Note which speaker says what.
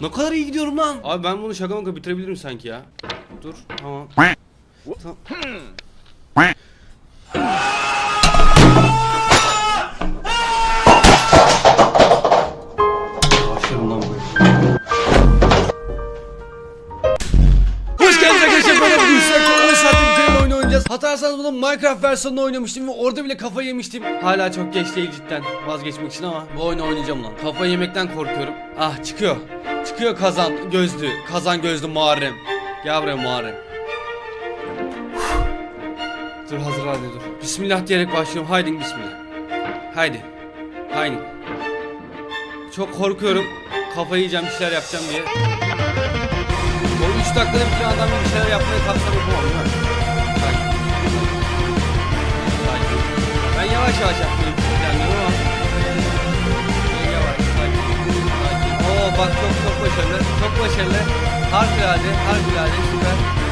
Speaker 1: Ne kadar iyi gidiyorum lan. Abi ben bunu şaka maka bitirebilirim sanki ya. Dur tamam. Hoş geldiniz arkadaşlar ben bugün sizlerle 10 saattir bitiren oyunu oynayacağız. Hatırlarsanız bunu Minecraft versiyonunda oynamıştım ve orada bile kafayı yemiştim. Hala çok geç değil cidden vazgeçmek için ama bu oyunu oynayacağım lan. Kafayı yemekten korkuyorum. Ah çıkıyor Çıkıyor kazan gözlü Kazan gözlü Muharrem. Gel buraya Muharrem. Dur hazır hadi dur. Bismillah diyerek başlıyorum. Haydi bismillah. Haydi. Haydi. Çok korkuyorum. Kafayı yiyeceğim bir şeyler yapacağım diye. O 3 dakikada bir adam bir şeyler yapmaya kalksam yapamam değil. Ben yavaş yavaş yapmayı planlıyorum bak çok çok başarılı. Çok başarılı. Harikulade, harikulade, süper.